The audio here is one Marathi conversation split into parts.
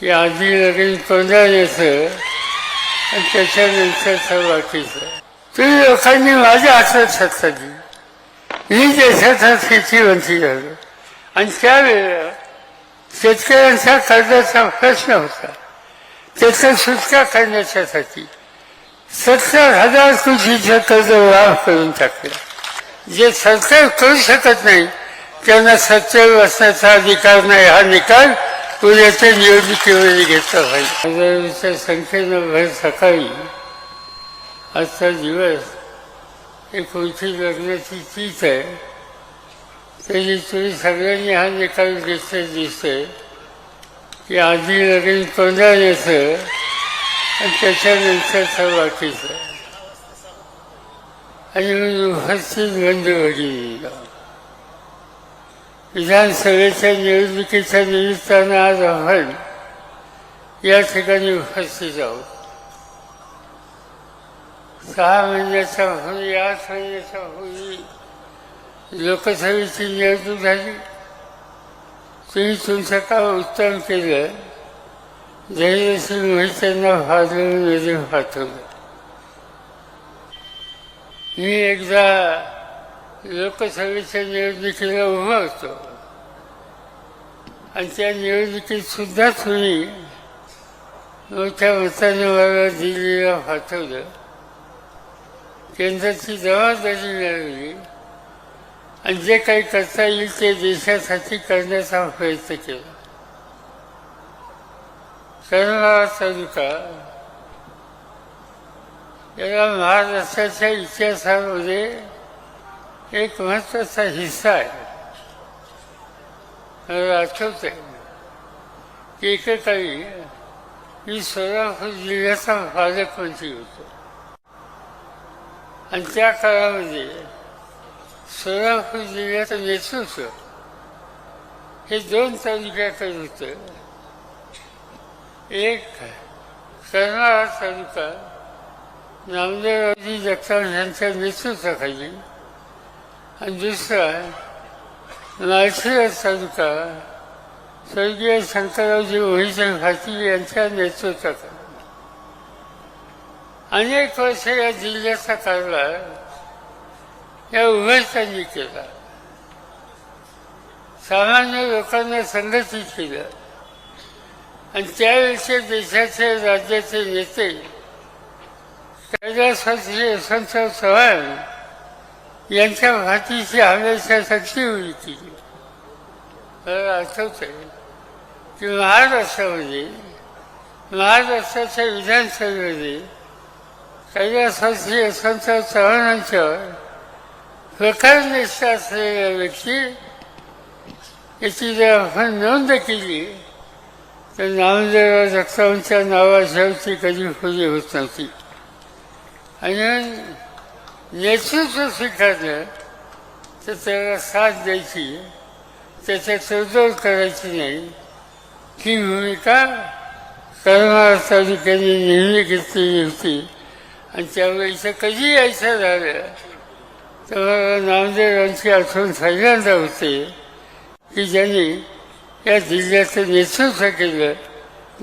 की आधी लगेच येतं आणि त्याच्यानंतर बाकीचं तुम्ही लोकांनी माझ्या हातात सत्ता दिली मी देशाचा शेतीवंती झालो. आणि त्यावेळेला शेतकऱ्यांचा कर्जाचा प्रश्न होता. त्याचा सुटका करण्याच्यासाठी सत्तर हजार कोटीचं कर्ज लाभ करून टाकलं. जे सरकार करू शकत नाही त्यांना सत्तेवर बसण्याचा अधिकार नाही. हा निकाल पुण्याच्या निवडणुकीमध्ये घेतला पाहिजे हजारांच्या संख्येनं भर सकाळी आजचा दिवस एक लग्नाची तीच आहे. त्याची तुम्ही सगळ्यांनी हा निकाल घेतला दिसतोय. की आधी लगेच तोंडाण्याचं आणि त्याच्यानंतरचं बाकीचं आणि मी उपस्थित बंद वगैरे विधानसभेच्या निवडणुकीच्या निमित्तानं आज आपण या ठिकाणी उपस्थित आहोत. सहा महिन्याच्या पूर्वी आठ महिन्याचा पूर्वी लोकसभेची निवडणूक झाली. तुम्ही तुमचं काम उत्तम केलं. जयसिंग मोहित्यांना फादरून निधी पाठवलं. मी एकदा लोकसभेच्या निवडणुकीला उभा होतो. आणि त्या निवडणुकीत सुद्धा तुम्ही मोठ्या मताने मला दिल्लीला पाठवलं. केंद्राची जबाबदारी मिळवली आणि जे काही करता येईल ते देशासाठी करण्याचा प्रयत्न केला. करणारा तालुका. याला महाराष्ट्राच्या इतिहासामध्ये एक महत्त्वाचा हिस्सा आहे. आठवत आहे की एकेकाळी मी सोलापूर जिल्ह्याचा पालकमंत्री होतो. आणि त्या काळामध्ये सोलापूर जिल्ह्याचं नेतृत्व हे दोन तालुक्याकडे होतं. एक कर्नाळा तालुका नामदेवरावजी जगताप यांच्या नेतृत्वाखाली आणि दुसरा माळशिरस तालुका स्वर्गीय शंकररावजी मोहिचंद पाटील यांच्या नेतृत्वाखाली अनेक वर्ष या जिल्ह्याचा कारभार या उभयतांनी केला. सामान्य लोकांना संघटित केलं. आणि त्यावेळेचे देशाचे राज्याचे नेते कैलासवासी यशवंतराव चव्हाण यांच्या भातीची हमेशा होती मला आठवत आहे की महाराष्ट्रामध्ये महाराष्ट्राच्या विधानसभेमध्ये कैलासाची यशवंतराव चव्हाणांच्यावर प्रकारनिष्ठ असलेल्या व्यक्ती याची जर आपण नोंद केली तर नामदेवराव जगतापांच्या नावाशिवाय कधी खुली होत नव्हती. आणि नेतृत्व स्वीकारलं तर त्याला साथ द्यायची त्याच्या तडजोड करायची नाही. ही भूमिका करमाळा तालुक्याने नेहमी घेतलेली होती आणि त्यामुळे कधी यायचं झालं तर मला नामदेवांची आठवण पहिल्यांदा होते की ज्यांनी या जिल्ह्याचं नेतृत्व केलं.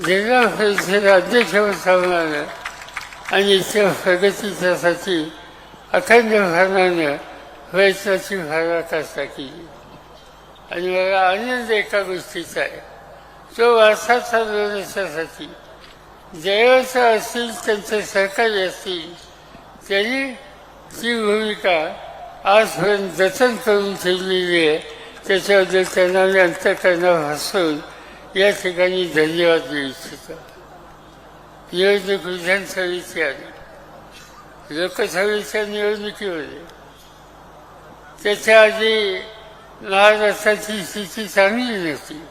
जिल्हा परिषद अध्यक्षपद सांभाळलं आणि इथल्या प्रगतीच्यासाठी अखंडपणानं प्रयत्नाची भाराकाष्ठा केली आणि मला आनंद एका गोष्टीचा आहे. तो वारसा चालवण्याच्यासाठी जयवंत असतील त्यांचे सहकारी असतील त्यांनी ती भूमिका आजपर्यंत जतन करून ठेवलेली आहे त्याच्याबद्दल त्यांना मी अंतकरणा भासून या ठिकाणी धन्यवाद देऊ इच्छितो. निवडणूक विधानसभेची आली लोकसभेच्या निवडणुकीमध्ये त्याच्या आधी महाराष्ट्राची स्थिती चांगली नव्हती.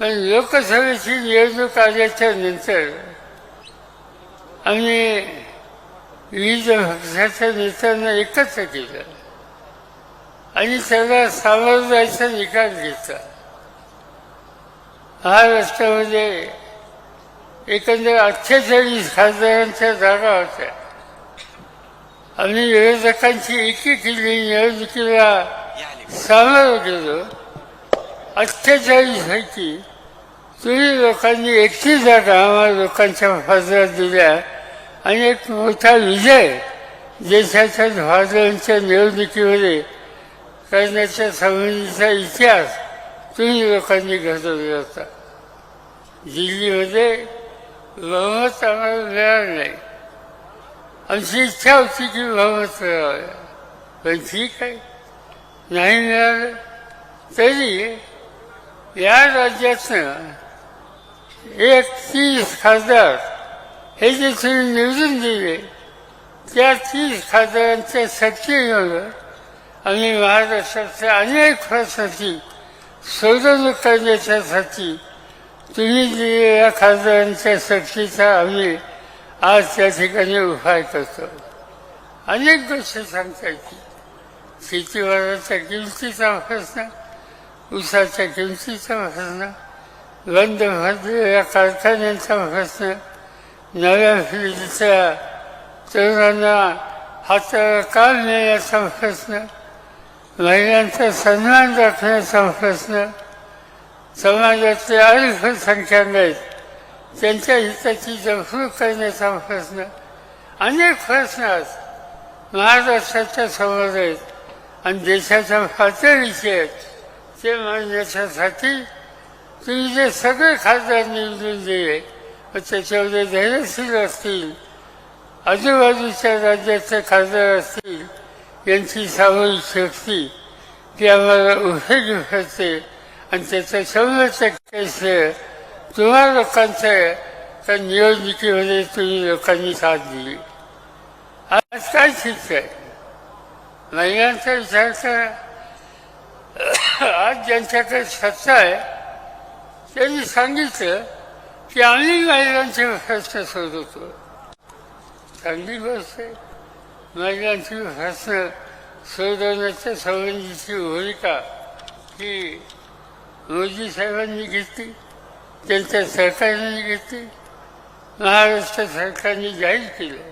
पण लोकसभेची निवडणूक आल्याच्यानंतर आम्ही विविध पक्षाच्या नेत्यांना एकत्र केलं. आणि त्याला सामोर जायचा निकाल घेतला. महाराष्ट्रामध्ये एकंदर अठ्ठेचाळीस खासदारांच्या जागा होत्या. आम्ही विरोधकांची एकी केली निवडणुकीला सामोरं गेलो अठ्ठेचाळीस पैकी तुम्ही लोकांनी एकटी जागा आम्हाला लोकांच्या बाजूला दिल्या. आणि एक मोठा विजय देशाच्या भाजपांच्या निवडणुकीमध्ये करण्याच्या संबंधीचा इतिहास तुम्ही लोकांनी घडवला होता. दिल्लीमध्ये बहुमत आम्हाला मिळालं नाही. आमची इच्छा होती की बहुमत पण ठीक आहे नाही मिळालं तरी या राज्यातनं एक तीस खासदार हे जे तुम्ही निवडून दिले त्या तीस खासदारांच्या सत्तेमुळं आम्ही महाराष्ट्राच्या अनेक प्रश्नाची सोडवणूक करण्याच्यासाठी तुम्ही दिलेल्या खासदारांच्या शक्तीचा आम्ही आज त्या ठिकाणी उपाय करतो अनेक गोष्टी सांगता येतील. शेतीमालाच्या किमतीचा प्रश्न उसाच्या किमतीचा प्रश्न बंद भरलेल्या कारखान्यांचा प्रश्न नव्या पिढीच्या तरुणांना हाताला काल नेण्याचा प्रश्न महिलांचा सन्मान राखण्याचा प्रश्न समाजातले अल्पसंख्याक आहेत. त्यांच्या हिताची जपणूक करण्याचा प्रश्न. अनेक प्रश्न आज महाराष्ट्राच्या समोर आहेत आणि देशाच्या पातळीचे आहेत ते मांडण्याच्यासाठी तुम्ही जे सगळे खासदार निवडून दिले त्याच्यामध्ये धैर्यशील असतील आजूबाजूच्या राज्याचे खासदार असतील यांची सामूहिक शक्ती ती आम्हाला उपयोगी करते आणि त्याचं शंभर टक्के श्रेय तुम्हा लोकांचं त्या निवडणुकीमध्ये तुम्ही लोकांनी साथ दिली. आज काय ठीक आहे? महिलांचा विचार करा आज ज्यांच्याकडे सत्ता आहे त्यांनी सांगितलं की आम्ही महिलांचे प्रश्न सोडवतो चांगली गोष्ट आहे. महिलांची प्रश्न सोडवण्याच्या संबंधीची भूमिका ही मोदी साहेबांनी घेतली. त्यांच्या सरकारने घेतली. महाराष्ट्र सरकारने जाहीर केलं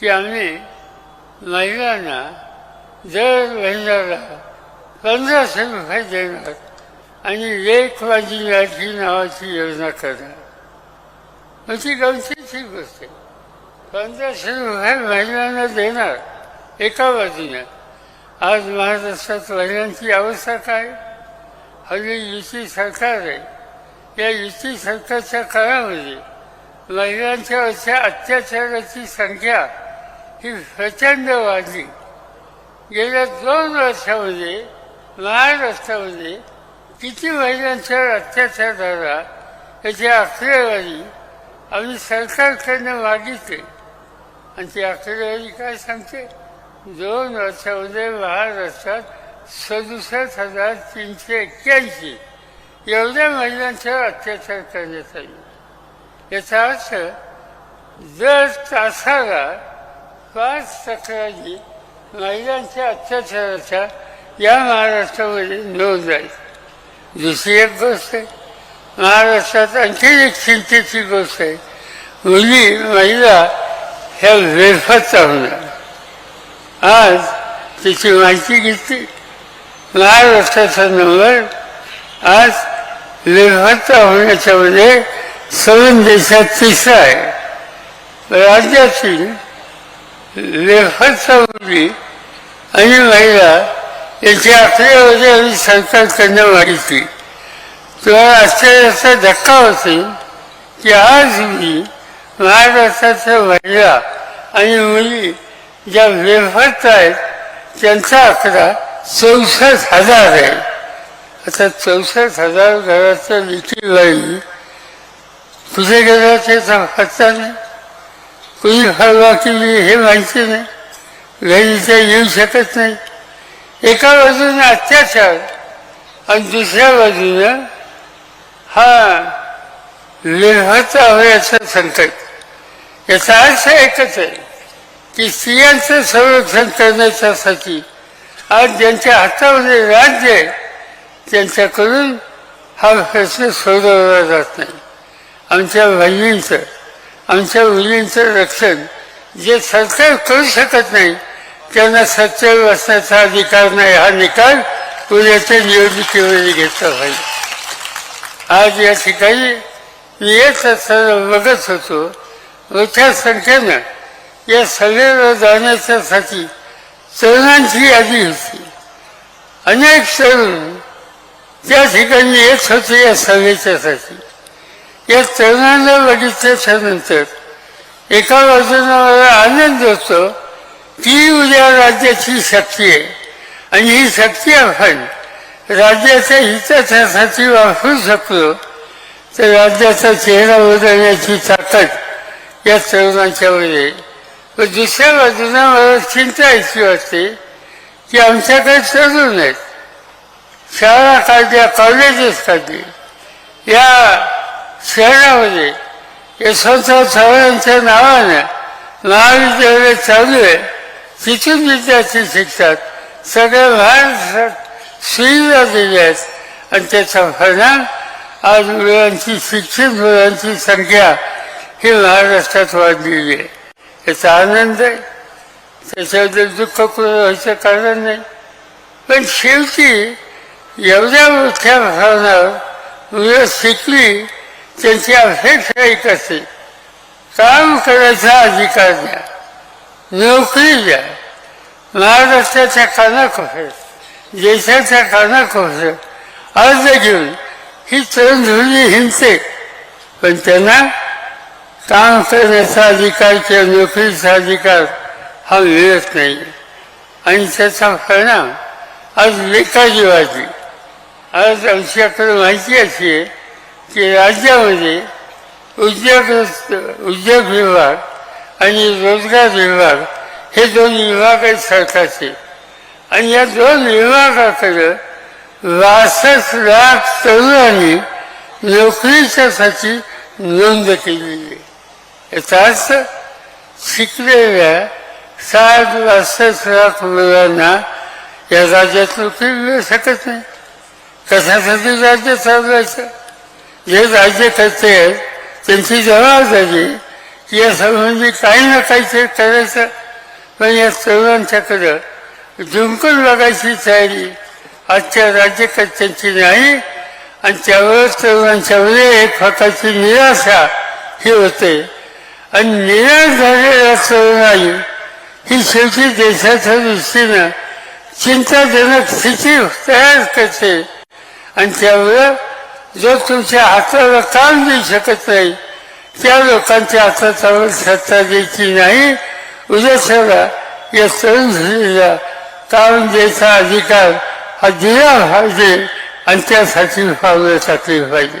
की आम्ही महिलांना दर महिन्याला पंधराशे रुपये देणार आणि एक माझी लाठी नावाची योजना करणार. म्हणजे गमतीची गोष्ट आहे. पंधराशे रुपये महिलांना देणार एका बाजूने. आज महाराष्ट्रात महिलांची अवस्था काय? हल्ली युती सरकार आहे. या युती सरकारच्या काळामध्ये महिलांच्यावरच्या अत्याचाराची संख्या ही प्रचंड वाढली. गेल्या दोन वर्षामध्ये महाराष्ट्रामध्ये किती महिलांच्यावर अत्याचार झाला याची आकडेवारी आम्ही सरकारकडनं मागितले. आणि ती आकडेवारी काय सांगते? दोन वर्षामध्ये महाराष्ट्रात सदुसष्ट हजार तीनशे एक्क्याऐंशी. एवढ्या महिलांच्यावर अत्याचार करण्यात आले. याचा अर्थ दर तासाला पाच तक्रारी महिलांच्या अत्याचाराच्या या महाराष्ट्रामध्ये नोंद आहे. दुसरी एक गोष्ट आहे महाराष्ट्रात आणखी एक चिंतेची गोष्ट आहे. मुली महिला ह्या बेफत्ता होणार आज त्याची माहिती घेतली. महाराष्ट्राचा नंबर आज बेफत्ता होण्याच्या म्हणजे मध्ये देशात तिसरा आहे. राज्यातील लेखाचा मुली आणि महिला याची आकडेवारी आम्ही सरकारकडनं मागितली. तुम्हाला आश्चर्याचा धक्का होते की आज मी महाराष्ट्राच्या महिला आणि मुली ज्या बेफत आहेत त्यांचा आकडा चौसष्ट हजार आहे. आता चौसष्ट हजार घराचं लिखी राहील तुझ्या गेला त्याचा पत्ता नाही. कुणी हलवा केली हे माहिती नाही. घरी ते येऊ शकत नाही. एका बाजूने अत्याचार आणि दुसऱ्या बाजूनं हा लेहाचा होण्याचं संकट. याचा अर्थ एकच आहे की स्त्रियांचं संरक्षण करण्याच्यासाठी आज ज्यांच्या हातामध्ये राज्य आहे त्यांच्याकडून हा प्रश्न सोडवला जात नाही. आमच्या बहिणींचं आमच्या मुलींचं रक्षण जे सरकार करू शकत नाही त्यांना सत्तेवर बसण्याचा अधिकार नाही हा निकाल उद्याच्या निवडणुकीमध्ये घेतला पाहिजे. आज या ठिकाणी मी येत असताना बघत होतो मोठ्या संख्येनं या सभेला जाण्याच्यासाठी तरुणांची यादी होती. अनेक तरुण त्या ठिकाणी येत होते या सभेच्यासाठी या तरुणांना बघितल्याच्या नंतर एका बाजूला मला आनंद होतो ती उद्या राज्याची शक्ती आहे. आणि ही शक्ती आपण राज्याच्या हितासाठी वापरू शकलो तर राज्याचा चेहरा बदलण्याची ताकद या तरुणांच्यामध्ये आहे. व दुसऱ्या बाजूला मला चिंता अशी वाटते की आमच्याकडे तरुण आहेत शाळा काढल्या कॉलेजेस काढली या शहरामध्ये यशवंतराव चव्हाणांच्या नावानं महाविद्यालय चालू आहे तिथून विद्यार्थी शिकतात. सगळ्या महाराष्ट्रात सुविधा दिल्या आहेत. आणि त्याचा परिणाम आज मुलांची शिक्षित मुलांची संख्या ही महाराष्ट्रात वाढलेली आहे. याचा आनंद आहे. त्याच्याबद्दल दुःख कुणा व्हायचं कारण नाही. पण शेवटी एवढ्या मोठ्या भावना मुलं शिकली त्यांची अपेक्षा एक असते काम करायचा अधिकार द्या नोकरी द्या. महाराष्ट्राच्या कानाकोपऱ्यात देशाच्या कानाकोपऱ्यात अर्ज घेऊन ही तरुण धुळी हिंडते. पण त्यांना काम करण्याचा अधिकार किंवा नोकरीचा अधिकार हा मिळत नाही. आणि त्याचा परिणाम आज बेकारी वाढली आज आमच्याकडे माहिती अशी आहे की राज्यामध्ये उद्योग उद्योग विभाग आणि रोजगार विभाग हे दोन विभाग आहेत सरकारचे. आणि या दोन विभागाकडे बासष्ट लाख तरुणांनी नोकरीच्यासाठी नोंद केलेली आहे. याचा अर्थ शिकलेल्या साठ बासष्ट लाख मुलांना या राज्यात नोकरी मिळू शकत नाही. कशासाठी राज्य चालवायचं जे राज्यकर्ते आहेत त्यांची जबाबदारी की या संबंधी काही ना काहीतरी करायचं पण या तरुणांच्याकडं जिंकून बघायची तयारी आजच्या राज्यकर्त्यांची नाही आणि त्यावर तरुणांच्यामध्ये एक प्रकारची निराशा ही होते आणि निराश झालेल्या तरुणाई ही शेवटी देशाच्या दृष्टीनं चिंताजनक स्थिती तयार करते आणि त्यावेळेला जो तुमच्या हाताला काम देऊ शकत नाही त्या लोकांच्या हातावर सत्ता द्यायची नाही. उद्याच्याला या तरुण पिढीला काम द्यायचा अधिकार हा दिला पाहिजे आणि त्यासाठी पावलं टाकली पाहिजे.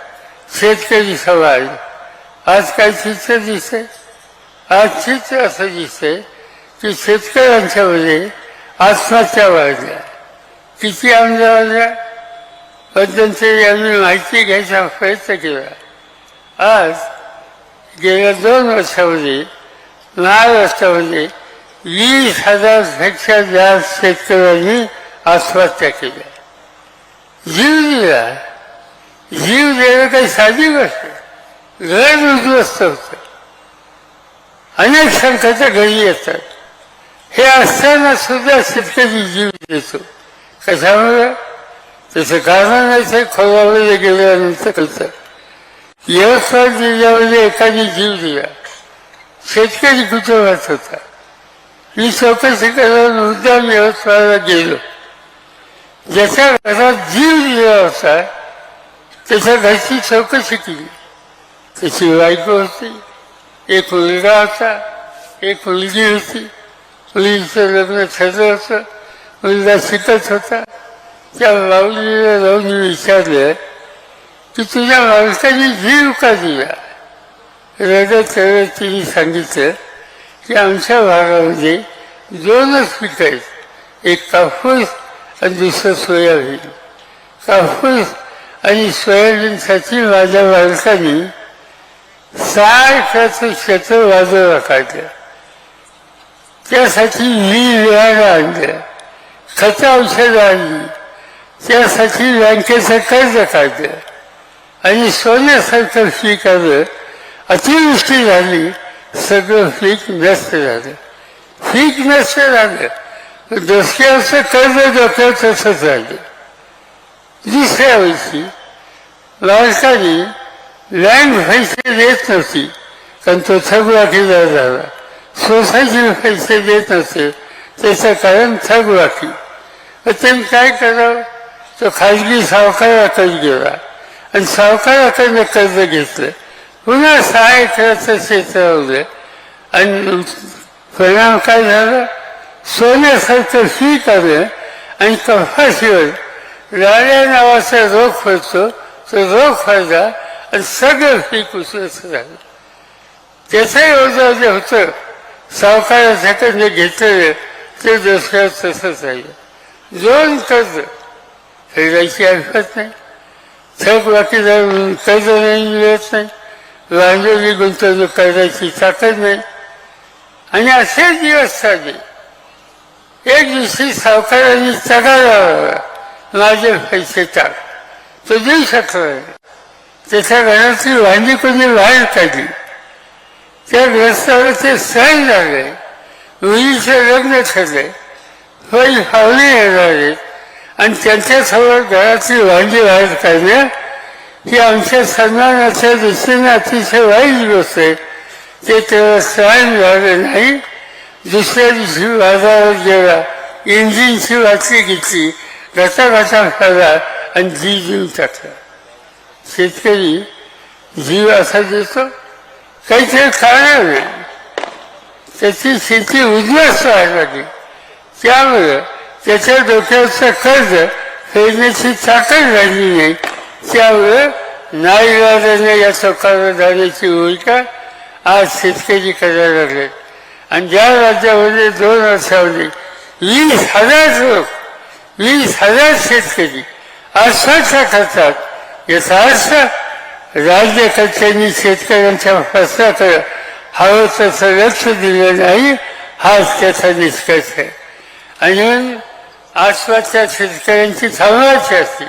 शेतकरी सवाल आज काय चित्र दिसते आज चित्र असं दिसते की शेतकऱ्यांच्यामध्ये आत्महत्या वाढल्या. किती आमदार वाढल्या पद्धतरी आम्ही माहिती घ्यायचा प्रयत्न केला. आज गेल्या दोन वर्षामध्ये महाराष्ट्रामध्ये वीस हजारपेक्षा जास्त शेतकऱ्यांनी आत्महत्या केल्या. जीव दिला जीव देणं काही साधी गोष्ट. आहे. घर उद्ध्वस्त होतं. अनेक संकट घरी येतात. हे असताना सुद्धा शेतकरी जीव देतो. कशामुळे? त्याचं कारण आहे ते गेल्यानंतर कळतं. यवतमाळ जिल्ह्यामध्ये एकाने जीव दिला. शेतकरी कुटुंबात होता. मी चौकशी करायला मुद्दाम यवतमाळला गेलो. ज्याच्या घरात जीव दिला होता त्याच्या घरची चौकशी केली. त्याची बायको होती एक मुलगा होता एक मुलगी होती. मुलीचं लग्न ठरलं होतं मुलगा शिकत होता. त्या माऊलीला जाऊन मी विचारलं की तुझ्या माणसाने जीव का दिला? रडत रडत तिने सांगितलं की आमच्या भागामध्ये दोनच पिकं आहेत. एक कापूस आणि दुसरं सोयाबीन. कापूस आणि सोयाबीनसाठी माझ्या बालकांनी सारखं क्षेत्र बाजूला काढलं त्यासाठी मी विहार आणलं. खत औषधं आणली. त्यासाठी बँकेचं कर्ज काढलं. आणि सोन्यासारखं पीक आलं. अतिवृष्टी झाली. सगळं पीक नष्ट झालं. पीक नष्ट झालं. डोसक्याचं कर्ज डोक्यावर तसंच झालं दुसऱ्या वर्षी बालकाने लँड पैसे देत नव्हती. कारण तो थकबाकीदार झाला. सोसायटी पैसे देत नव्हते. त्याचं कारण थकबाकी मग त्यांनी काय करावं तो खाजगी सावकाराकडे गेला. आणि सावकाराकडनं कर्ज घेतलं. पुन्हा सहा एकराचं क्षेत्र आणि परिणाम काय झाला? सोन्यासारखं स्वीकारलं आणि कपाशीवर लाल्या नावाचा रोग होतो तो रोग व्हायला आणि सगळं पीक उसळत झालं. त्याचंही ओझं जे होतं सावकारासाठी जे घेतलेलं ते दुसऱ्या तसंच राहिलं दोन कर्ज फेडायची ऐकत नाही थक बाकीदार म्हणून कर्ज नाही मिळत नाही भांडवली गुंतवणूक करायची ताकद नाही. आणि असे दिवस चालले. एक दिवशी सावकारांनी तगार लावला. माझे पैसे टाक. तो देऊ शकला नाही. त्याच्या घरातली वांदी कोणी बाहेर काढली त्या ग्रस्तावर ते सहन झाले. मुलीचं लग्न ठरले होई पाहुणे येणारे. आणि त्यांच्यासमोर घरातली वांदी बाहेर काढणं ही आमच्या सन्मानाच्या दृष्टीने अतिशय वाईट गोष्ट आहे. ते तेव्हा सहन झालं नाही. दुसऱ्या दिवशी बाजारात गेला. इंजिनची वाटली घेतली घटा घटा खाला आणि जीव देऊन टाकला शेतकरी जीव असा देतो काहीतरी कारण नाही. त्याची शेती उद्ध्वस्त व्हायला लागली. त्यामुळं त्याच्या डोक्याचं कर्ज फेडण्याची ताकद राहिली नाही. त्यामुळं नाईलाजाने या सरकारला जाण्याची भूमिका आज शेतकरी करायला लागले. आणि ज्या राज्यामध्ये दोन वर्षामध्ये वीस हजार लोक वीस हजार शेतकरी आत्महत्या खर्चात याचा अर्थ राज्यकर्त्यांनी शेतकऱ्यांच्या प्रश्नाकडे हवं तसं लक्ष दिलं नाही हाच त्याचा निष्कर्ष आहे. आणि आसपासच्या शेतकऱ्यांची थांबवायची असते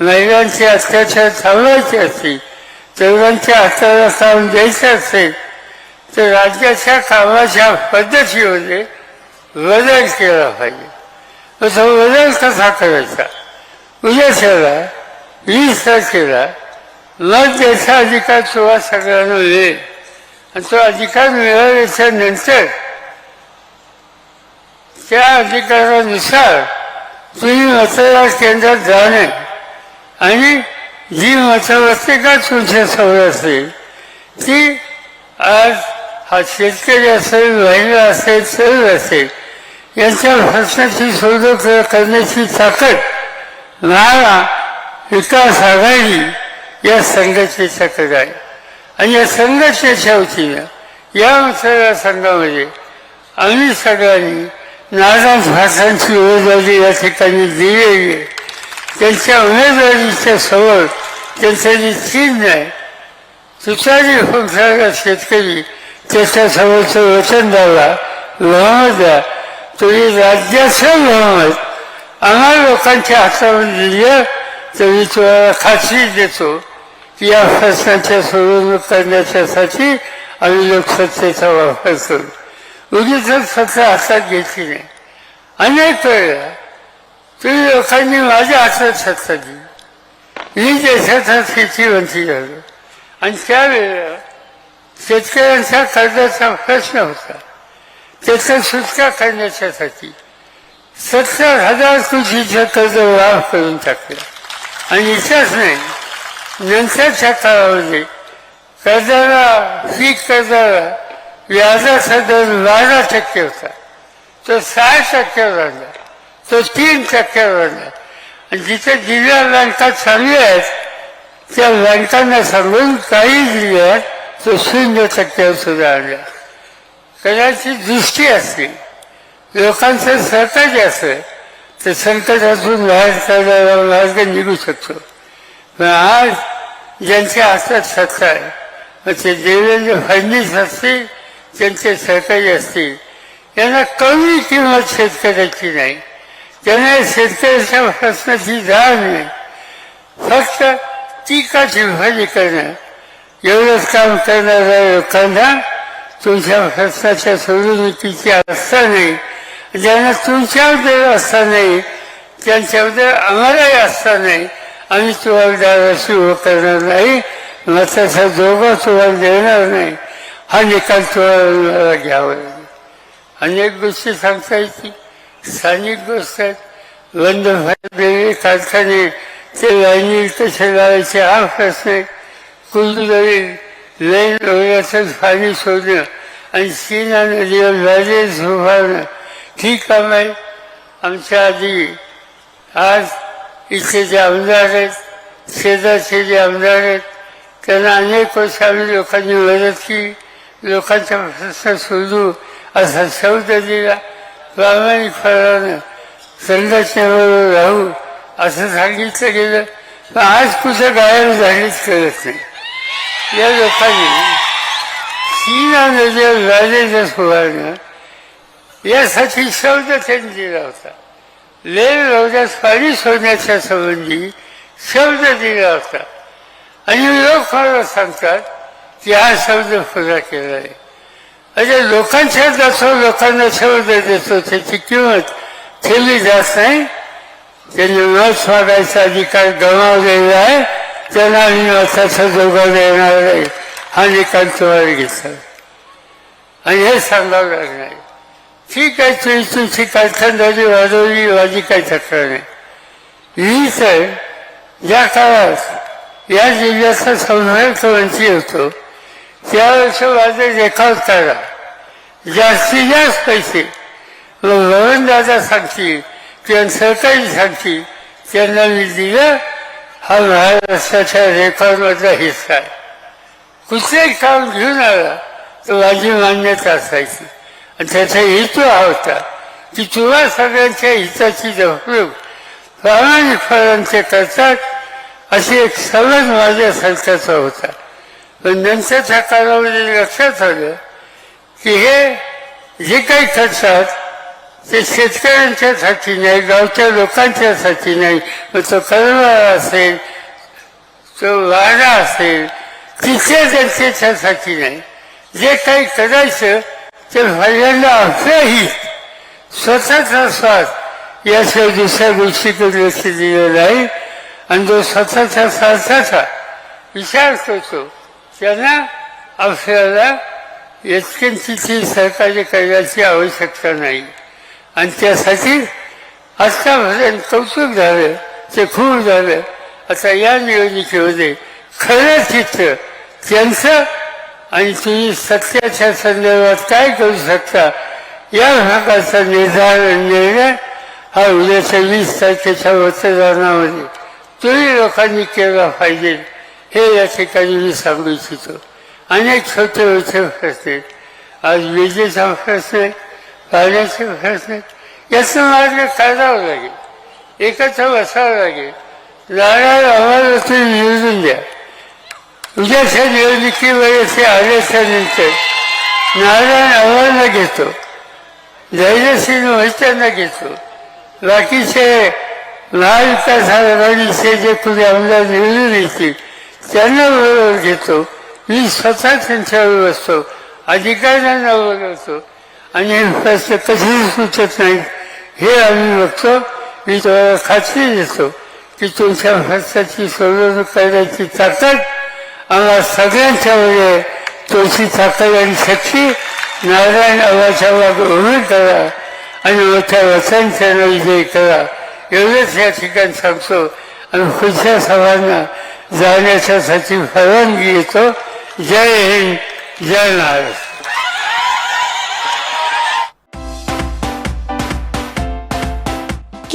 महिलांचे अत्याचार थांबवायचे असतील तरुणांच्या हाताला काम द्यायचं असेल तर राज्याच्या कामाच्या पद्धतीमध्ये बदल केला पाहिजे. मग तो बदल कसा करायचा उद्याच्याला वीस तारखेला मग त्याचा अधिकार तुला सगळ्यांना मिळेल. आणि तो अधिकार मिळाल्याच्या नंतर त्या अधिकारानुसार तुम्ही मतदार केंद्रात जाणे आणि जी मतपत्रिका तुमच्यासमोर असेल ती आज हा शेतकरी असेल महिला असेल तरुण असेल यांच्या भाषणाची सोडव करण्याची ताकद नारा विकास आघाडी या संघटनेच्याकडे आहे. आणि या संघटनेच्या वतीनं या मतदारसंघामध्ये आम्ही सगळ्यांनी नाराज भाषांची उमेदवारी या ठिकाणी दिलेली आहे. त्यांच्या उमेदवारीच्या समोर त्यांचं जे चिन्ह आहे तुतारी फुंकणारा शेतकरी त्याच्यासमोरचं वचन बहुमत द्या तुम्ही राज्याचं बहुमत आम्हा लोकांच्या हातामध्ये दिलं तर मी तुम्हाला खात्री देतो. की या प्रश्नाच्या सोडवणूक करण्याच्यासाठी आम्ही लोकसत्तेचा वापर करू. उगीच सत्ता हातात घेतली नाही. अनेक वेळेला तुम्ही लोकांनी माझ्या हातात सत्ता दिली. मी देशाचा शेतीमंत्री झालो. आणि त्यावेळेला शेतकऱ्यांच्या कर्जाचा प्रश्न होता. त्याचा सुटका करण्याच्यासाठी सत्तर हजार कोटीचं कर्ज वाफ करून टाकलं. आणि इथंच नाही नंतरच्या काळामध्ये कर्जाला पीक कर्जाला व्याजाचा दर बारा टक्के होता. तो सहा टक्क्यावर आला तो तीन टक्क्यावर आला आणि जिथे जिल्हा बँका चांगल्या आहेत त्या बँकांना सांगून काही जिल्ह्यात तो शून्य टक्क्यावर सुद्धा आणला कदाचित दृष्टी असते लोकांचं सहकार्य असलं तर संकटातून बाहेर काढायला मार्ग निघू शकतो. पण आज ज्यांच्या हातात सत्ता आहे मग ते देवेंद्र फडणवीस असतील त्यांचे सहकारी असतील यांना कमी किंमत शेतकऱ्याची नाही. त्यांना शेतकऱ्याच्या प्रश्नाची जाण नाही. फक्त टीका टिप्पणी करणं एवढंच काम करणाऱ्या लोकांना तुमच्या प्रश्नाच्या सोडवणुकीची अवस्था नाही ज्यांना तुमच्याबद्दल असता नाही त्यांच्याबद्दल आम्हालाही असता नाही आम्ही तुम्हाला दाराशी उभं करणार नाही मताचा दोघं तुम्हाला देणार नाही हा निकाल तुम्हाला घ्यावा लागेल अनेक गोष्टी सांगता येतील स्थानिक गोष्ट आहेत बंद झालेले कारखाने ते लाईनी कसे लावायचे हा प्रश्न आहे कुलदरी लय ओढ्याचं पाणी शोधणं आणि सीना नदीवर बॅरेज उभारणं ठीक काम आहे आमच्या आधी आज इथे जे आमदार आहेत शेजारचे जे आमदार आहेत त्यांना अनेक वर्ष आम्ही लोकांनी मदत केली लोकांचा प्रश्न शोधू असा शब्द दिला प्रामाणिकपणानं संघटनेबरोबर राहू असं सांगितलं गेलं. पण आज कुठं गायब झालीच कळत नाही. या लोकांनी सीना नदीवर राजाचं सुधारणं यासाठी शब्द त्यांनी दिला होता लेह रोजात पाणी सोडण्याच्या संबंधी शब्द दिला होता आणि लोक मला सांगतात की हा शब्द पुरा केला आहे अरे लोकांच्या जातो लोकांना शब्द देतो त्याची किंमत ठेवली जात नाही त्यांनी मत मागायचा अधिकार गमावलेला आहे त्यांना आम्ही मताचा जोगा देणार नाही हा निकाल तुम्हाला घेतला आणि हे सांगावं लागणार आहे. ठीक आहे तुम्ही तुमची कारखानदारी वाढवली माझी काही तक्रार नाही मी तर ज्या काळात या जिल्ह्याचा संपर्क मंत्री होतो त्यावेळेस माझे रेकॉर्ड करा जास्तीत जास्त पैसे मग दादा सांगतील किंवा सरकारी सांगतील त्यांना मी दिलं हा महाराष्ट्राच्या रेकॉर्डमधला हिस्सा आहे कुठलंही काम घेऊन आला तर माझी मान्यता असायची आणि त्याचा हेतू हा होता की तुम्हा सगळ्यांच्या हिताची जपणूक प्रामाणिकपणाचे करतात अशी एक समज माझ्या सरकारचा होता पण नंतरच्या काळामध्ये लक्षात आलं की हे जे काही करतात ते शेतकऱ्यांच्यासाठी नाही गावच्या लोकांच्यासाठी नाही. मग तो कलवा असेल तो वाडा असेल तिथे जनतेच्यासाठी नाही. जे काही करायचं ते पहिल्यांदा आपलं हित स्वतःचा स्वार्थ. याशिवाय दुसऱ्या गोष्टीकडे लक्ष दिलेलं नाही. आणि जो स्वतःच्या स्वार्थाचा विचार करतो त्यांना आपल्याला इतकी सहकार्य करण्याची आवश्यकता नाही. आणि त्यासाठी आतापर्यंत कौतुक झालं ते खूप झालं. आता या निवडणुकीमध्ये खरं चित्र त्यांचं आणि तुम्ही सत्याच्या संदर्भात काय करू शकता या भागाचा निर्धार निर्णय हा उद्याच्या वीस तारखेच्या मतदानामध्ये तुम्ही लोकांनी केला पाहिजे हे या ठिकाणी मी सांगू इच्छितो. अनेक छोटे मोठे प्रश्न आहेत. आज विजेचा प्रश्न आहे. पाण्याचे खर्च आहेत याचं मार्ग काढावं लागेल. एकत्र बसावं लागेल. नारळ आम्हाला तुम्ही निवडून द्या. उद्याच्या निवडणुकीमध्ये ते आल्याच्या नारायण आव्हानांना घेतो. धैर्यशील मोहित्यांना घेतो. बाकीचे महाविकास आघाडीचे जे कुठे आमदार निवडून येतील त्यांना बरोबर घेतो. मी स्वतः त्यांच्यावर बसतो. अधिकाऱ्यांना बोलवतो आणि रस्ते कधीही सुचत नाही. हे आम्ही बघतो मी तुम्हाला खात्री देतो की तुमच्या प्रश्नाची सोडवणूक करण्याची ताकद आम्हाला सगळ्यांच्यामध्ये तुमची ताकद आणि शक्ती नारायण आवाच्या मागे उभी करा आणि मोठ्या वचनचा विजय करा. एवढंच या ठिकाणी सांगतो आणि पुढच्या सभांना जाण्याच्यासाठी परवानगी येतो जय हिंद जय Maharashtra.